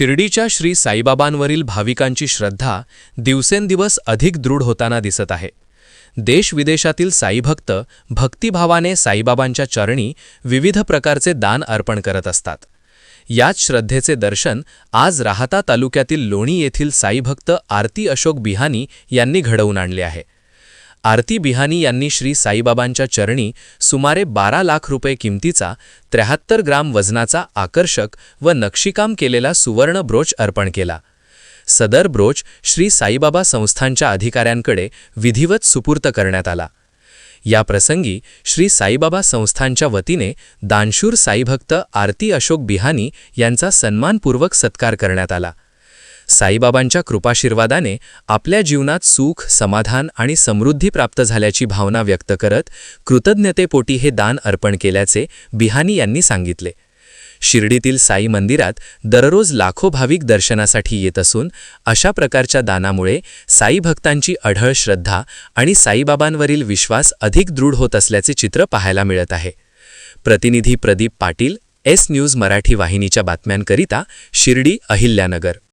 शिर्डीच्या श्री साईबाबांवरील भाविकांची श्रद्धा दिवसेंदिवस अधिक दृढ होताना दिसत आहे. देशविदेशातील साईभक्त भक्तिभावाने साईबाबांच्या चरणी विविध प्रकारचे दान अर्पण करत असतात. याच श्रद्धेचे दर्शन आज राहता तालुक्यातील लोणी येथील साईभक्त आरती अशोक बिहानी यांनी घडवून आणले आहे. आरती बिहानी यांनी श्री साईबाबांच्या चरणी सुमारे बारा लाख रुपये किमतीचा त्र्याहत्तर ग्राम वजनाचा आकर्षक व नक्षीकाम केलेला सुवर्ण ब्रोच अर्पण केला. सदर ब्रोच श्री साईबाबा संस्थांच्या अधिकाऱ्यांकडे विधिवत सुपूर्त करण्यात आला. या प्रसंगी श्री साईबाबा संस्थांच्या वतीने दानशूर साईभक्त आरती अशोक बिहानी यांचा सन्मानपूर्वक सत्कार करण्यात आला. साईबाबांच्या कृपाशीर्वादाने आपल्या जीवनात सुख समाधान आणि समृद्धी प्राप्त झाल्याची भावना व्यक्त करत कृतज्ञतेपोटी हे दान अर्पण केल्याचे बिहानी यांनी सांगितले. शिर्डीतील साई मंदिरात दररोज लाखो भाविक दर्शनासाठी येत असून अशा प्रकारच्या दानामुळे साई भक्तांची अढळ श्रद्धा आणि साईबाबांवरील विश्वास अधिक दृढ होत असल्याचे चित्र पाहायला मिळत आहे. प्रतिनिधी प्रदीप पाटील एस न्यूज मराठी वाहिनीच्या बातम्यांकरिता शिर्डी अहिल्यानगर.